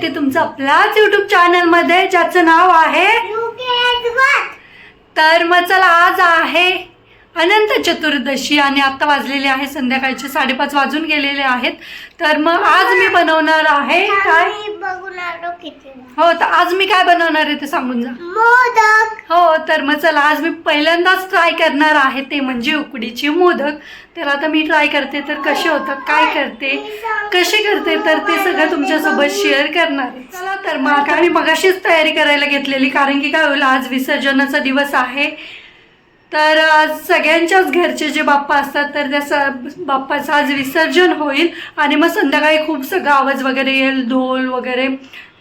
करते तुमचं आपल्याच युट्यूब चॅनलमध्ये ज्याचं नाव आहे तर मग चला आज आहे अनंत चतुर्दशी आणि आता वाजलेले आहे संध्याकाळचे साडेपाच वाजून गेलेले आहेत. तर मग आज मी बनवणार आहे काय? हो तर आज मी काय बनवणार आहे ते सांगून जा. मोदक. हो तर मग चला आज मी पहिल्यांदाच ट्राय करणार आहे ते म्हणजे उकडीचे मोदक. तर आता मी ट्राय करते तर कसे होतात काय करते कसे करते तर ते सगळं तुमच्यासोबत शेअर करणार आहे. चला तर मग आणि मगाशीच तयारी करायला घेतलेली कारण की काय होईल आज विसर्जनाचा दिवस आहे. तर सगळ्यांच्याच घरचे जे बाप्पा असतात तर त्या स बाप्पाचं आज विसर्जन होईल. आणि मग संध्याकाळी खूप सगळं आवाज वगैरे येईल ढोल वगैरे.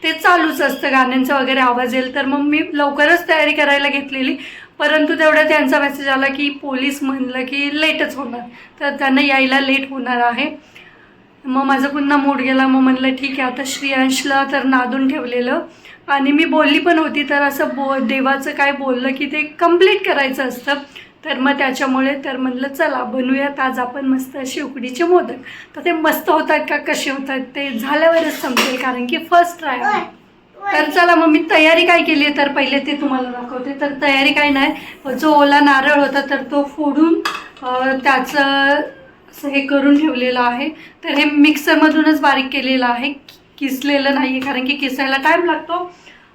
ते चालूच असतं गाण्यांचा वगैरे आवाज येईल. तर मग मी लवकरच तयारी करायला घेतलेली. परंतु तेवढ्या त्यांचा मेसेज आला की पोलीस म्हणलं की लेटच होणार. तर त्यांना यायला लेट होणार आहे. मग माझा पुन्हा मूड गेला. मग म्हणलं ठीक आहे आता श्रेयांशला तर नादून ठेवलेलं. आणि मी बोलली पण होती तर असं बो देवाचं काय बोललं की ते कंप्लीट करायचं असतं. तर मग त्याच्यामुळे तर म्हणलं चला बनवूयात आज आपण मस्त अशी उकडीचे मोदक. तर ते मस्त होतात का कसे होतात ते झाल्यावरच समजेल कारण की फर्स्ट ट्राय आहे. तर चला मग मी तयारी काय केली आहे तर पहिले ते तुम्हाला दाखवते. तर तयारी काय नाही जो ओला नारळ होता तर तो फोडून त्याचं असं हे करून ठेवलेलं आहे. तर हे मिक्सरमधूनच बारीक केलेलं आहे. किसलेलं नाही आहे कारण की किसायला टाईम लागतो.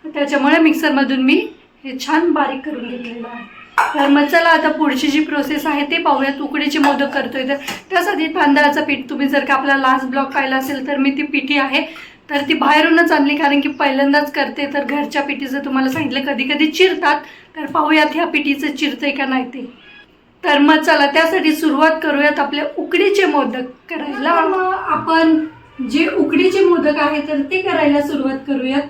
त्याच्यामुळे मिक्सरमधून मी हे छान बारीक करून घेतलेलं आहे. तर मग चला आता पुढची जी प्रोसेस आहे ते पाहूयात. उकडीचे मोदक करतोय तर त्यासाठी तांदळाचं पीठ तुम्ही जर का आपला लास्ट ब्लॉक पाहिला असेल तर मी ती पिठी आहे. तर ती बाहेरूनच आणली कारण की पहिल्यांदाच करते. तर घरच्या पिठीचं तुम्हाला सांगितलं कधी कधी चिरतात. तर पाहूयात ह्या पिठीचं चिरतंय का नाही ते. तर मग चला त्यासाठी सुरुवात करूयात आपले उकडीचे मोदक करायला. मग आपण जे उकडीचे मोदक आहे तर ते करायला सुरुवात करूयात.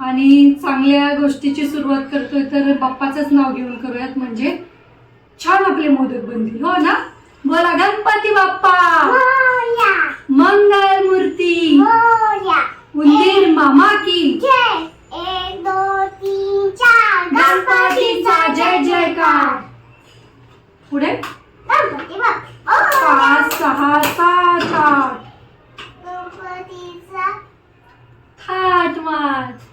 आणि चांगल्या गोष्टीची सुरुवात करतोय तर बाप्पाचंच नाव घेऊन करूयात. म्हणजे छान आपले मोदक बनतील. हो ना? बोला गणपती बाप्पा! मंगल मूर्ती! उंदीर मामा की! गणपतीचा जय जयकार! पुढे? पाच सहा सात आठ गणपतीचा थाट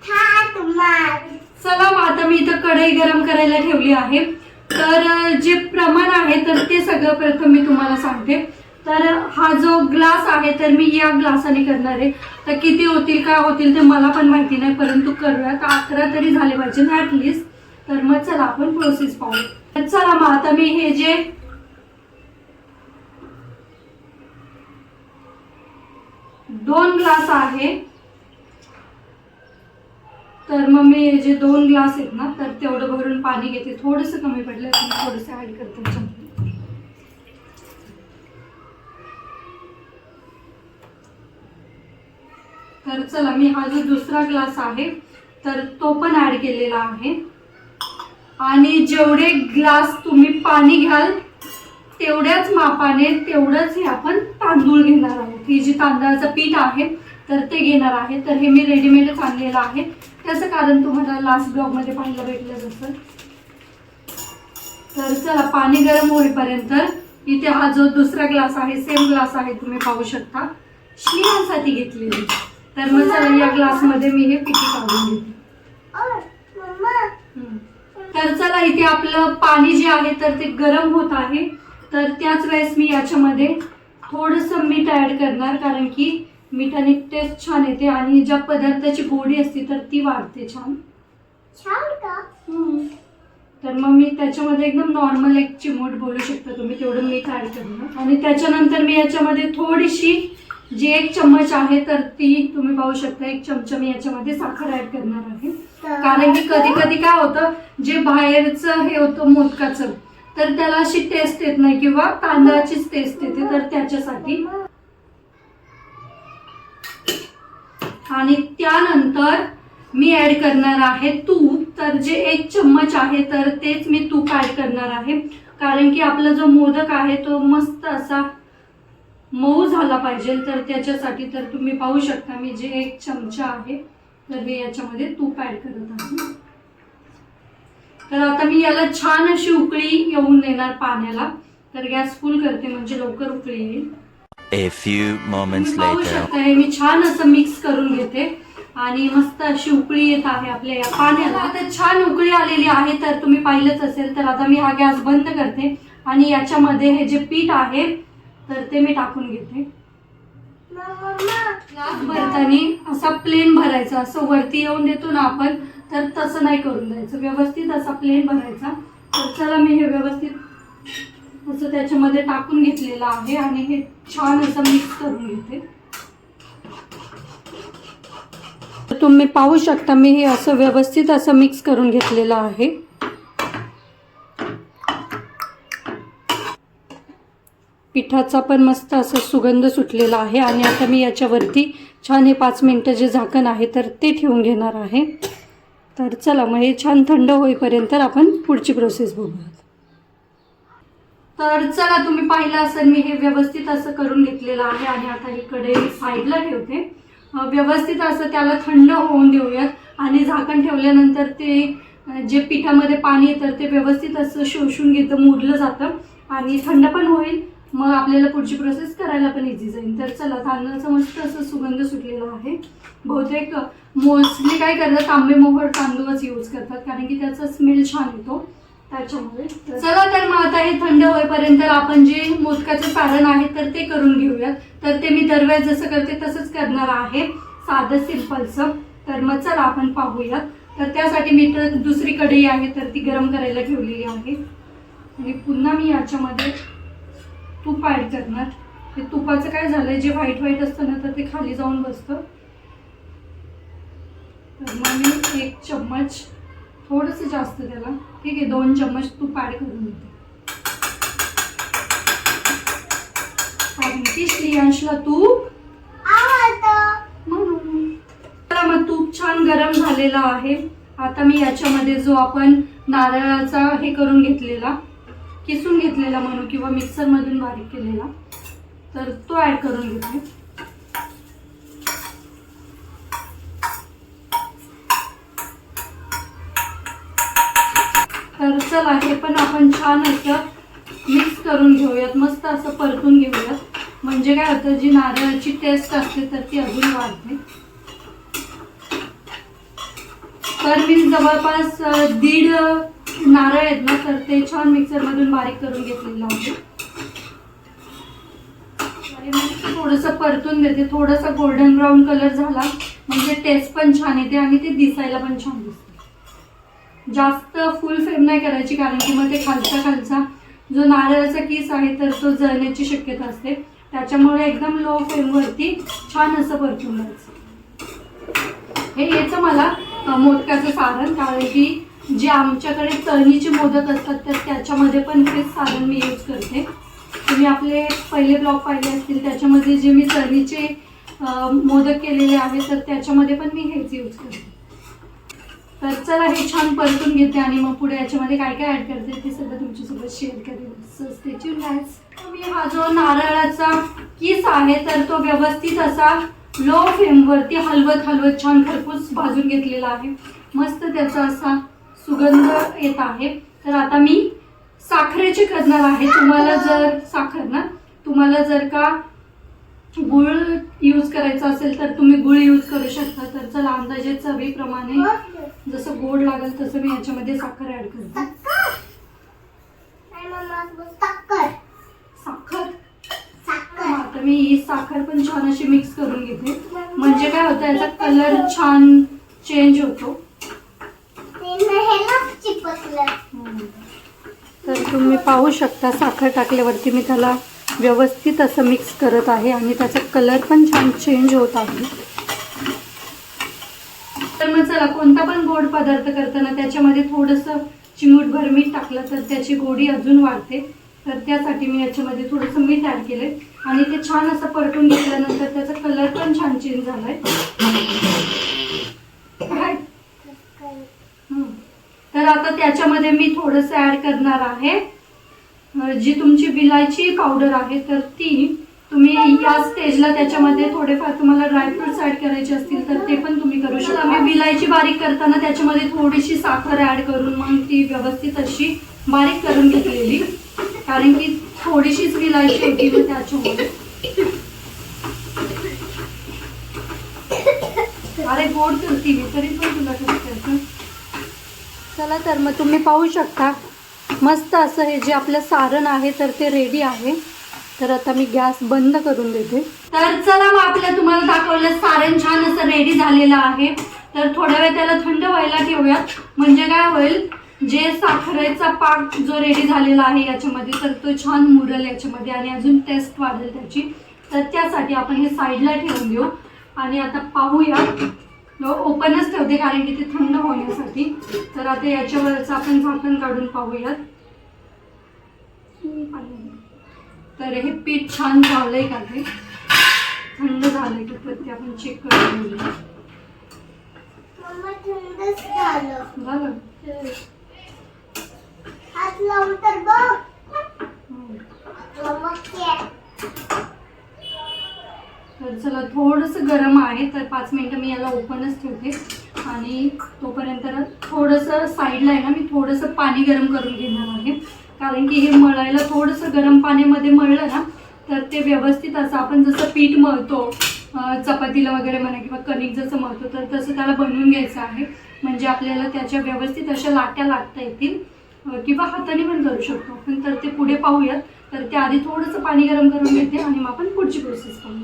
थाट मार चला मग आता मी इथं कढई गरम करायला ठेवली आहे. तर जे प्रमाण आहे तर ते सगळं प्रथम मी तुम्हाला सांगते. तर हा जो ग्लास आहे तर मी या ग्लासाने करणार आहे. तर किती होतील काय होतील ते मला पण माहिती नाही परंतु करूयात. अकरा तरी झाले पाहिजे ॲटलिस्ट तर मग चला आपण प्रोसेस पाहू तर चला मग आता मी हे जे दोन ग्लास आहे तर मग मी जे दोन ग्लास आहेत ना तर तेवढं भरून पाणी घेते. थोडंसं कमी पडलं तर मी थोडंसं ॲड करते त्याच्यामध्ये. तर चला मी हा जो दुसरा ग्लास आहे तर तो पण ॲड केलेला आहे. आणि जेवढे ग्लास तुम्ही पाणी घ्याल तेवढ्याच मापाने तेवढंच हे आपण तांदूळ घेणार आहोत. ही जी तांदळाचं पीठ आहे तर ते घेणार आहे. तर हे मी रेडीमेडच आणलेलं आहे. त्याचं कारण तुम्हाला लास्ट ब्लॉगमध्ये पाहायला भेटलं जसं तर चला पाणी गरम होईपर्यंत इथे हा जो दुसरा ग्लास आहे सेम ग्लास आहे तुम्ही पाहू शकता. श्रीयांसाठी घेतलेली. तर मग चला या ग्लासमध्ये मी हे पिठी काढून घेते. तर चला इथे आपलं पाणी जे आहे तर ते गरम होत आहे. तर त्याच वेळेस मी याच्यामध्ये थोडंसं मीठ ॲड करणार कारण की मीठाने टेस्ट छान येते आणि ज्या पदार्थाची गोडी असते तर ती वाढते छान. छान का. तर मग मी त्याच्यामध्ये एकदम नॉर्मल एक चिमूट बोलू शकता तुम्ही तेवढं मीठ ॲड करणार. आणि त्याच्यानंतर मी याच्यामध्ये थोडीशी जी एक चम्मच आहे तर ती तुम्ही पाहू शकता एक चमचा मी याच्यामध्ये साखर ॲड करणार आहे. कारण की कधी कधी काय होतं जे बाहेरचं हे होतं मोदकाचं तर त्याला अशी टेस्ट येत नाही किंवा तांदळाचीच टेस्ट येते तर त्याच्यासाठी आणि त्यानंतर मी ऍड करणार आहे तूप. तर जे एक चम्मच आहे तर तेच मी तूप ऍड करणार आहे. कारण की आपला जो मोदक आहे तो मस्त असा मऊ झाला पाहिजे. तर त्याच्यासाठी तर तुम्ही पाहू शकता मी जे एक चमचा आहे तर मी याच्यामध्ये तूप ऍड करत आहे. तर आता मी याला छान अशी उकळी येऊन देणार पाण्याला. तर गॅस फुल करते म्हणजे लवकर उकळी येईल. A few moments later. शकताय मी छान असं मिक्स करून घेते. आणि मस्त अशी उकळी येत आहे आपल्या या पाण्याला. आता छान उकळी आलेली आहे तर तुम्ही पाहिलंच असेल तर आता मी हा गॅस बंद करते. आणि याच्यामध्ये हे जे पीठ आहे तर ते मी टाकून घेते. ग्लास भरताना असा प्लेन भरायचा. असं वरती येऊन देतो ना आपण तर तसं नाही करून द्यायचं. व्यवस्थित असा प्लेन भरायचा. तर चला मी हे व्यवस्थित असं त्याच्यामध्ये टाकून घेतलेलं आहे आणि हे छान असं मिक्स करून घेते. तर तुम्ही पाहू शकता मी हे असं व्यवस्थित असं मिक्स करून घेतलेलं आहे. पिठाचा पण मस्त असं सुगंध सुटलेला आहे आणि आता मी याच्यावरती छान हे पाच मिनटं जे झाकण आहे तर ते ठेवून घेणार आहे. तर चला मग हे छान थंड होईपर्यंत आपण पुढची प्रोसेस बघूया. तर चला तुम्ही पाहिलं असेल मी हे व्यवस्थित असं करून घेतलेलं आहे आणि आता इकडे साईडला ठेवते. व्यवस्थित असं त्याला थंड होऊन देऊयात. आणि झाकण ठेवल्यानंतर ते जे पिठामध्ये पाणी येतं ते व्यवस्थित असं शोषून घेतं मुरलं जातं. आणि थंड पण होईल. मग आपल्याला पुढची प्रोसेस करायला पण इझी जाईल. तर चला तांदळाचा मस्त असं सुगंध सुटलेला आहे. बहुतेक मोस्टली काय करतात तांबे मोहर तांदूळच यूज करतात. कारण की त्याचा स्मेल छान येतो. त्याच्यामुळे चला तर मग आता हे थंड होईपर्यंत आपण जे मोदकाचे सारण आहे तर ते करून घेऊयात. तर ते मी दरवेळेस जसं करते तसंच करणार आहे. साधं सिंपलचं तर मग चला आपण पाहूयात. तर त्यासाठी मी तर दुसरी कढई आहे तर ती गरम करायला ठेवलेली आहे. आणि पुन्हा मी याच्यामध्ये तूप ॲड करणार. हे तुपाचं काय झालं जे व्हाईट व्हाईट असतं ना तर ते खाली जाऊन बसतं. तर मग मी एक चम्मच थोडंसं जास्त त्याला. ठीक आहे दोन चम्मच तूप ॲड करून कारण की श्रियांशला तूप? म्हणून तर मग तूप छान गरम झालेलं आहे. आता मी याच्यामध्ये जो आपण नारळाचा हे करून घेतलेला किसून घेतलेला म्हणू किंवा मिक्सरमधून बारीक केलेला तर तो ॲड करून घेते. तर चला हे पण आपण छान असं मिक्स करून घेऊयात. मस्त असं परतून घेऊयात. म्हणजे काय होतं जी नारळाची टेस्ट असते तर ती अजून वाढते. तर मी जवळपास दीड नारळ आहेत ना तर ते छान मिक्सरमधून बारीक करून घेतलेलं आहे आणि थोडंसं परतून देते थोडासा गोल्डन ब्राऊन कलर झाला म्हणजे टेस्ट पण छान येते आणि ते दिसायला पण छान दिसते. जास्त फुल फ्रेम नाही करायची कारण की मग ते खालचा खालचा जो नारळाचा किस आहे तर तो जळण्याची शक्यता असते. त्याच्यामुळे एकदम लो फ्लेमवरती छान असं परतून हे येतं मला मोदकाचं सारण. कारण की जे आमच्याकडे तळणीचे मोदक असतात तर त्याच्यामध्ये पण तेच सारण मी यूज करते. तुम्ही आपले पहिले ब्लॉग पाहिले असतील त्याच्यामध्ये जे मी तळणीचे मोदक केलेले आहेत तर त्याच्यामध्ये पण मी हेच यूज करते. तर चला हे छान परतून घेते आणि मग पुढे याच्यामध्ये काय काय ऍड करते ते सगळं तुमच्यासोबत शेअर करेल सो स्टे मी हा जो नारळाचा किस आहे तर तो व्यवस्थित असा लो फ्लेमवरती हलवत हलवत छान खरपूस भाजून घेतलेला आहे. मस्त त्याचा असा सुगंध येत आहे. तर आता मी साखरेचे करणार आहे. तुम्हाला जर साखर ना तुम्हाला जर का गुळ यूज करायचा असेल तर तुम्ही गुळ यूज करू शकता. तर चला अंदाजे चवीप्रमाणे जसं गोड लागेल तसं मी याच्यामध्ये साखर ऍड करते. साखर. आता मी ही साखर पण छान अशी मिक्स करून घेते. म्हणजे काय होतं याचा कलर छान चेंज होतो. तर तुम्ही पाहू शकता साखर टाकल्यावरती मी त्याला व्यवस्थित असं मिक्स करत आहे आणि त्याचा कलर पण छान चेंज होत आहे. तर मग चला कोणता पण गोड पदार्थ करताना त्याच्यामध्ये थोडंसं चिमूटभर मीठ टाकलं तर त्याची गोडी अजून वाढते. तर त्यासाठी मी याच्यामध्ये थोडंसं मीठ ॲड केले आणि ते छान असं परतून घेतल्यानंतर त्याचा कलर पण छान चेंज झालाय. तर आता त्याच्यामध्ये मी थोडंसं ॲड करणार आहे. जी तुमची विलायची पावडर आहे तर ती तुम्ही या स्टेजला त्याच्यामध्ये थोडेफार तुम्हाला ड्रायफ्रुट्स ॲड करायचे असतील तर ते पण तुम्ही करू शकता. आम्ही विलायची बारीक करताना त्याच्यामध्ये थोडीशी साखर ॲड करून मग ती व्यवस्थित अशी बारीक करून घेतलेली. कारण की थोडीशीच विलायची होती मग त्याच्यामध्ये अरे गोड करती मी तरी पण तुला चला तर मग तुम्ही पाहू शकता. मस्त असं हे जे आपलं सारण आहे तर ते रेडी आहे. तर आता मी गॅस बंद करून देते. तर चला मग आपल्या तुम्हाला दाखवलं सारण छान असं रेडी झालेलं आहे. तर थोड्या वेळ त्याला थंड व्हायला ठेवूयात. म्हणजे काय होईल? जे साखरेचा पाक जो रेडी झालेला आहे याच्यामध्ये तर तो छान मुरल याच्यामध्ये आणि अजून टेस्ट वाढेल त्याची. तर त्यासाठी आपण हे साईडला ठेवून देऊ. आणि आता पाहूया. ओपनच ठेवते कारण की ते थंड होण्यासाठी. तर आता याच्यावरचं आपण झाकण काढून पाहूयात. तर हे पीठ छान झालंय का ते थंड झालंय का तर ते आपण चेक करून झालं. झालं? हात लावून तर बघ. चला थोडंसं गरम आहे तर पाच मिनटं मी याला ओपनच ठेवते. आणि तोपर्यंत थोडंसं साईडला आहे ना मी थोडंसं पाणी गरम करून घेणार आहे. कारण की हे मळायला थोडंसं गरम पाण्यामध्ये मळलं ना तर ते व्यवस्थित असं आपण जसं पीठ मळतो चपातीला वगैरे म्हणा किंवा कणिक जसं मळतो तर तसं त्याला बनवून घ्यायचं आहे. म्हणजे आपल्याला त्याच्या व्यवस्थित अशा लाट्या लागता येतील किंवा हाताने पण करू शकतो. पण तर ते पुढे पाहूयात. तर ते आधी थोडंसं पाणी गरम करून घेते आणि मग आपण पुढची प्रोसेस पाहू.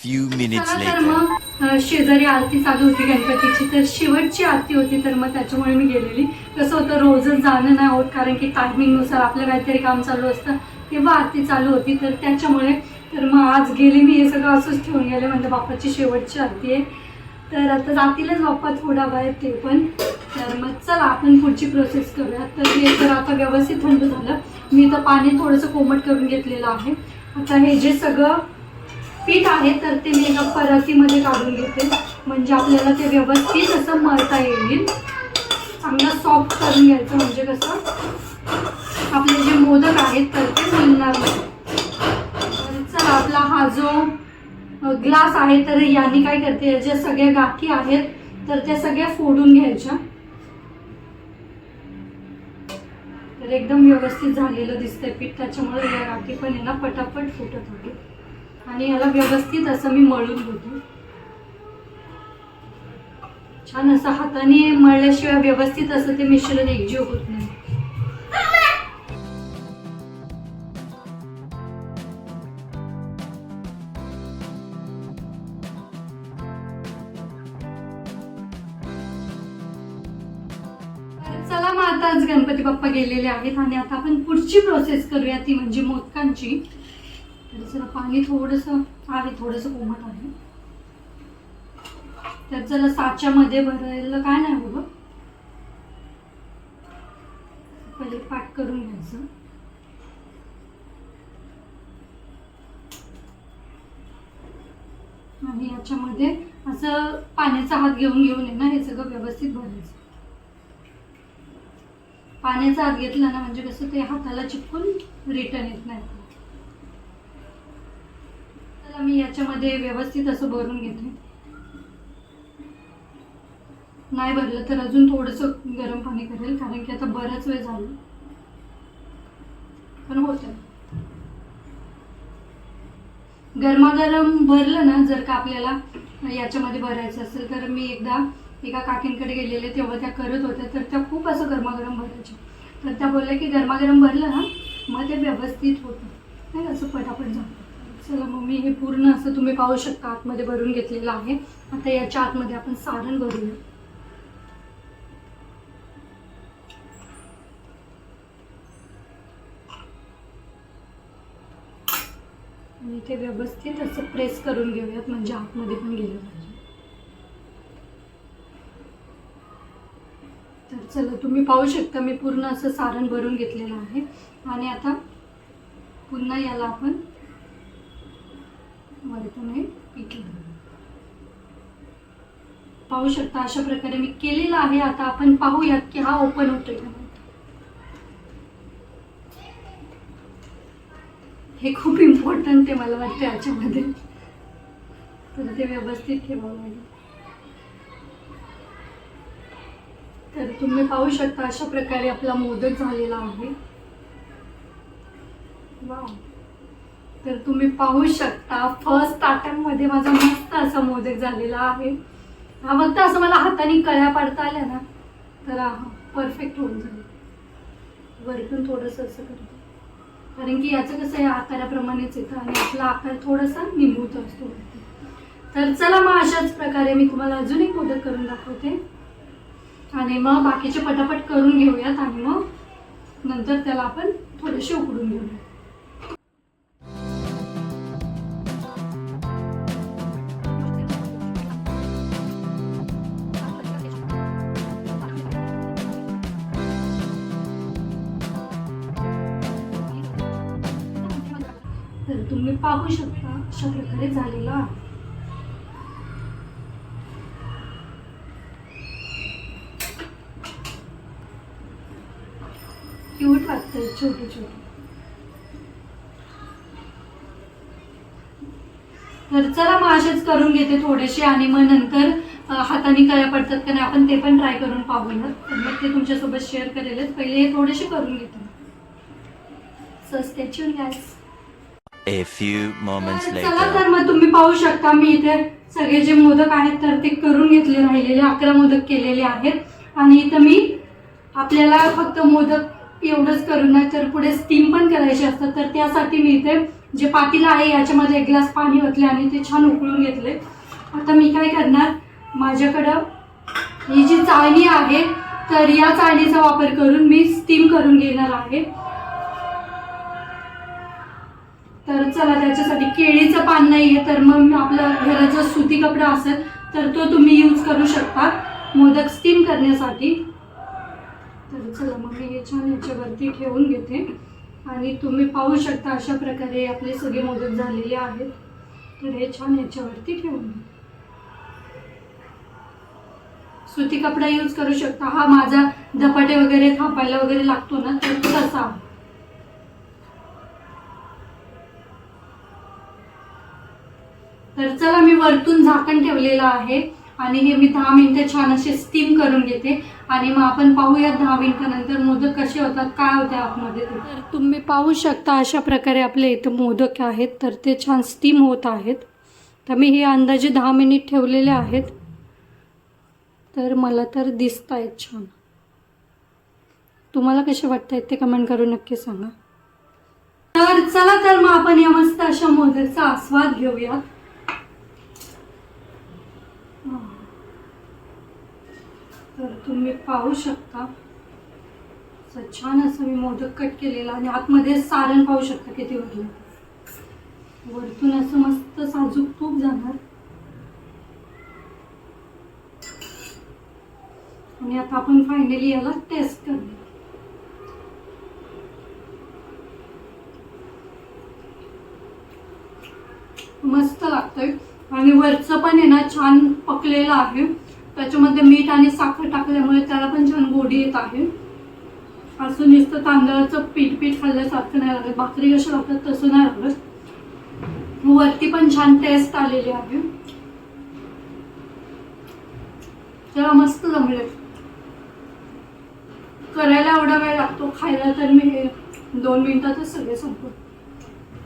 Few minutes तर later. मग शेजारी आरती चालू होती गणपतीची तर शेवटची आरती होती तर मग त्याच्यामुळे मी गेलेली. कसं होतं रोजच जाणं नाही होत कारण की टायमिंगनुसार आपलं काहीतरी काम चालू असतं. तेव्हा आरती चालू होती तर त्याच्यामुळे तर मग आज गेली मी हे सगळं असंच ठेवून गेले. म्हणजे बाप्पाची शेवटची आरती आहे. तर आता जातीलच बाप्पा थोडा बाहेर ते पण. तर मग चला आपण पुढची प्रोसेस करूया. तर हे तर आता व्यवस्थित थंड झालं. मी तर पाणी थोडंसं कोमट करून घेतलेलं आहे. आता हे जे सगळं पीठ आहे तर ते मी एका परातीमध्ये काढून घेते. म्हणजे आपल्याला ते व्यवस्थित असं मळता येईल. चांगलं सॉफ्ट करून घ्यायचं म्हणजे कसं? आपले जे मोदक आहेत तर ते मिळणार नाही. चला आपला हा जो ग्लास आहे तर याने काय करते या ज्या सगळ्या गाठी आहेत तर त्या सगळ्या फोडून घ्यायच्या. तर एकदम व्यवस्थित झालेलं दिसतंय पीठ त्याच्यामुळे या गाठी पण यांना ना पटापट फुटत होती आणि याला व्यवस्थित असं मी मळून घेते. छान असं हाताने मळल्याशिवाय व्यवस्थित असं ते मिश्रण एकजीव होत नाही. चला मग आता आज गणपती बाप्पा गेलेले आहेत आणि आता आपण पुढची प्रोसेस करूया ती म्हणजे मोदकांची. जरा पाणी थोडंसं आहे थोडंसं कोमट आहे. तर चला साच्यामध्ये भरायला काय नाही बघ पहिले पाक करून घ्यायचं. आणि याच्यामध्ये असं पाण्याचा हात घेऊन घेऊन आहे ना हे सगळं व्यवस्थित भरायचं. पाण्याचा हात घेतला ना म्हणजे कसं ते हाताला चिपकून रिटर्न येत नाही. मी याच्यामध्ये व्यवस्थित असं भरून घेते. नाही भरलं तर अजून थोडंसं गरम पाणी करेल कारण की आता बराच वेळ झाला. पण होतं गरमागरम भरलं ना जर का आपल्याला याच्यामध्ये भरायचं असेल तर मी एकदा एका काकींकडे गेलेले तेव्हा त्या करत होत्या तर त्या खूप असं गरमागरम भरायच्या. तर त्या बोलल्या की गरमागरम भरलं ना मग ते व्यवस्थित होतं. नाही असं पटापट झालं. चला मग मी हे पूर्ण असं तुम्ही पाहू शकता आतमध्ये भरून घेतलेलं आहे. आता याच्या आतमध्ये आपण सारण भरूया. आणि ते व्यवस्थित असं प्रेस करून घेऊयात म्हणजे आतमध्ये पण गेलं पाहिजे. तर चला तुम्ही पाहू शकता मी पूर्ण असं सारण भरून घेतलेलं आहे. आणि आता पुन्हा याला आपण वरतून हे पीठ पाहू शकता अशा प्रकारे मी केलेलं आहे. आता आपण पाहूयात की हा ओपन होतोय हे खूप इम्पॉर्टंट आहे मला वाटतं याच्यामध्ये. तर ते व्यवस्थित ठेवावं लागेल तर तुम्ही पाहू शकता अशा प्रकारे आपला मोदक झालेला आहे. वाव तर तुम्ही पाहू शकता फर्स्टमध्ये माझा मस्त असा मोदक झालेला आहे. हा फक्त असं मला हाताने कळ्या पाडता आल्या ना तर हा परफेक्ट होऊन जाईल. वरतून थोडंसं असं करतो. कारण की याचं कसं या आकाराप्रमाणेच येतं आणि आपला आकार थोडासा निमूत असतो तर चला मग अशाच प्रकारे मी तुम्हाला अजून एक मोदक करून दाखवते. आणि मग बाकीचे पटापट करून घेऊयात आणि मग नंतर त्याला आपण थोडेसे उकडून घेऊया तर तुम्ही पाहू शकता अशा प्रकारे झालेला आहे. क्यूट वाटतंय छोटे छोटे. तर चला मग असेच करून घेते थोडेसे आणि मग नंतर हाताने कळ्या पडतात का नाही आपण ते पण ट्राय करून पाहूया. तर मग ते तुमच्यासोबत शेअर करेलच. पहिले हे थोडेसे करून घेते. सस्त्याची गॅस A few moments तर चला later. तर मग तुम्ही पाहू शकता मी इथे सगळे जे मोदक आहेत तर ते करून घेतले राहिलेले अकरा मोदक केलेले आहेत. आणि इथं मी आपल्याला फक्त मोदक एवढंच करून नाही तर पुढे स्टीम पण करायचे असतात. तर त्यासाठी मी इथे जे पातेलं आहे याच्यामध्ये एक ग्लास पाणी ओतले आणि ते छान उकळून घेतले. आता मी काय करणार माझ्याकडं ही जी चाळणी आहे तर या चाळणीचा वापर करून मी स्टीम करून घेणार आहे. तर चला त्याच्यासाठी केळीचं पान नाही आहे तर मग आपलं घरात जर सुती कपडा असेल तर तो तुम्ही यूज करू शकता. मोदक स्टीम करण्यासाठी. तर चला मग मी हे छान याच्यावरती ठेवून घेते. आणि तुम्ही पाहू शकता अशा प्रकारे आपले सगळे मोदक झालेले आहेत. तर हे छान याच्यावरती ठेवून घे. सुती कपडा यूज करू शकता. हा माझा धपाटे वगैरे थापायला वगैरे लागतो ना तर तो तसा. तर चला मी वरतून झाकण ठेवलेलं आहे आणि हे मी दहा मिनिटं छान असे स्टीम करून घेते. आणि मग आपण पाहूया दहा मिनिटानंतर मोदक कसे होतात काय होते आतमध्ये. तर तुम्ही पाहू शकता अशा प्रकारे आपले इथं मोदक आहेत तर ते छान स्टीम होत आहेत. तर मी हे अंदाजे दहा मिनिट ठेवलेले आहेत. तर मला तर दिसत आहेत छान. तुम्हाला कसे वाटत आहेत ते कमेंट करून नक्की सांगा. तर चला तर मग आपण या मस्त अशा मोदकचा आस्वाद घेऊया तर तुम्ही पाहू शकता. छान असं मी मोदक कट केलेला आणि आतमध्ये सारण पाहू शकता किती भरलं वरतून असं मस्त साजूक तूप जाणार. आणि आता आपण फायनली याला टेस्ट करूया मस्त लागतंय. आणि वरचं पण आहे ना छान पकलेलं आहे. त्याच्यामध्ये मीठ आणि साखर टाकल्यामुळे त्याला पण छान गोडी येत आहे. असं नुसतं तांदळाचं पीठ पीठ खाल्ल्यासारखं नाही लागत. भाकरी कशी लागतात तसं नाही लागत. वरती पण छान टेस्ट आलेली आहे. त्याला मस्त जमले करायला एवढा वेळ लागतो. खायला तर मी हे दोन मिनिटातच सगळे संपतो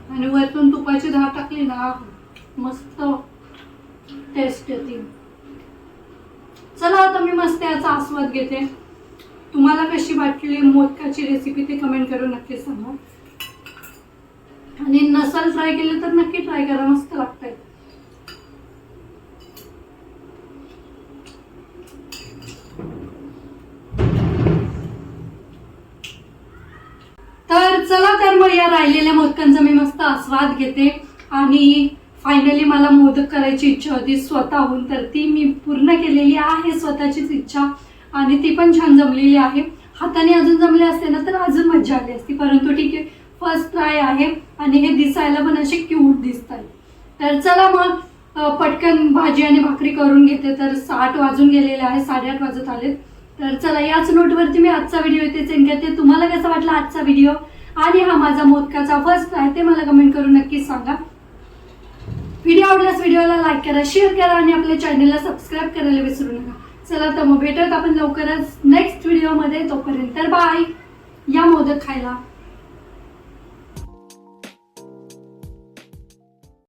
आणि वरतून तुपाची धार टाकली ना मस्त टेस्ट येते. चला आता मी मस्त याचा आस्वाद घेते. तुम्हाला कशी वाटली मोदकाची रेसिपी ते कमेंट करून नक्की सांगा. आणि नसल ट्राय केलं तर नक्की ट्राय करा मस्त लागतंय. तर चला तर मग या राहिलेल्या मोदकांचा मी मस्त आस्वाद घेते. आणि फायनली मला मोदक करायची इच्छा होती. स्वतःहून तर ती मी पूर्ण केलेली आहे स्वतःचीच इच्छा. आणि ती पण छान जमलेली आहे. हाताने अजून जमले असते ना तर अजून मज्जा आली असती. परंतु ठीक आहे फर्स्ट ट्राय आहे. आणि हे दिसायला पण असे क्यूट दिसत आहेत तर चला मग पटकन भाजी आणि भाकरी करून घेते. तर साठ वाजून गेलेले आहे साडेआठ वाजत आलेत. तर चला याच नोटवरती मी आजचा व्हिडिओ इथे सेंड करते तुम्हाला कसा वाटला आजचा व्हिडिओ आणि हा माझा मोदकाचा फर्स्ट आहे ते मला कमेंट करून नक्कीच सांगा. व्हिडिओ आवडल्यास व्हिडिओला लाईक करा शेअर करा आणि आपल्या चॅनलला सबस्क्राईब करायला विसरू नका. चला तर मग भेटत आपण लवकरच नेक्स्ट व्हिडिओमध्ये तोपर्यंत तर बाय या मोदक खायला.